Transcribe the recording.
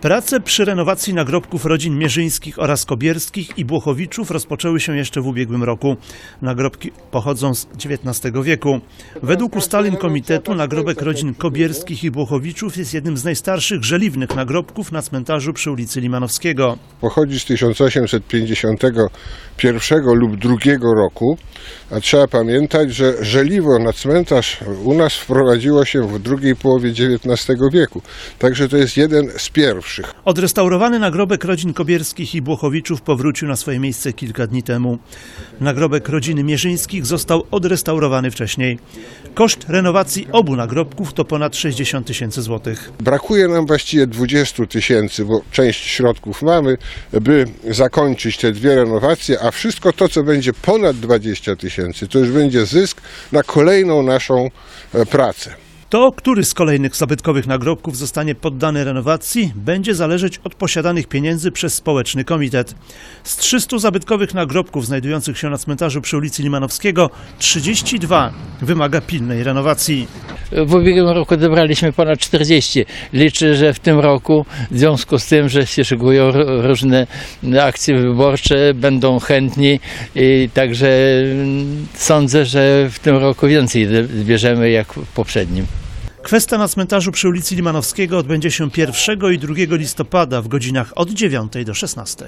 Prace przy renowacji nagrobków rodzin Mierzyńskich oraz Kobierskich i Błochowiczów rozpoczęły się jeszcze w ubiegłym roku. Nagrobki pochodzą z XIX wieku. Według ustaleń komitetu nagrobek rodzin Kobierskich i Błochowiczów jest jednym z najstarszych żeliwnych nagrobków na cmentarzu przy ulicy Limanowskiego. pochodzi z 1851 lub 2 roku, a trzeba pamiętać, że żeliwo na cmentarz u nas wprowadziło się w drugiej połowie XIX wieku. Także to jest jeden z pierwszych. Odrestaurowany nagrobek rodzin Kobierskich i Błochowiczów powrócił na swoje miejsce kilka dni temu. Nagrobek rodziny Mierzyńskich został odrestaurowany wcześniej. Koszt renowacji obu nagrobków to ponad 60 tysięcy złotych. Brakuje nam właściwie 20 tysięcy, bo część środków mamy, by zakończyć te dwie renowacje, a wszystko to, co będzie ponad 20 tysięcy, to już będzie zysk na kolejną naszą e, pracę. To, który z kolejnych zabytkowych nagrobków zostanie poddany renowacji, będzie zależeć od posiadanych pieniędzy przez społeczny komitet. Z 300 zabytkowych nagrobków znajdujących się na cmentarzu przy ulicy Limanowskiego, 32 wymaga pilnej renowacji. W ubiegłym roku odebraliśmy ponad 40. Liczę, że w tym roku, w związku z tym, że się szykują różne akcje wyborcze, będą chętni i także mm, sądzę, że w tym roku więcej bierzemy jak w poprzednim. Kwestia na cmentarzu przy ulicy Limanowskiego odbędzie się 1 i 2 listopada w godzinach od 9 do 16.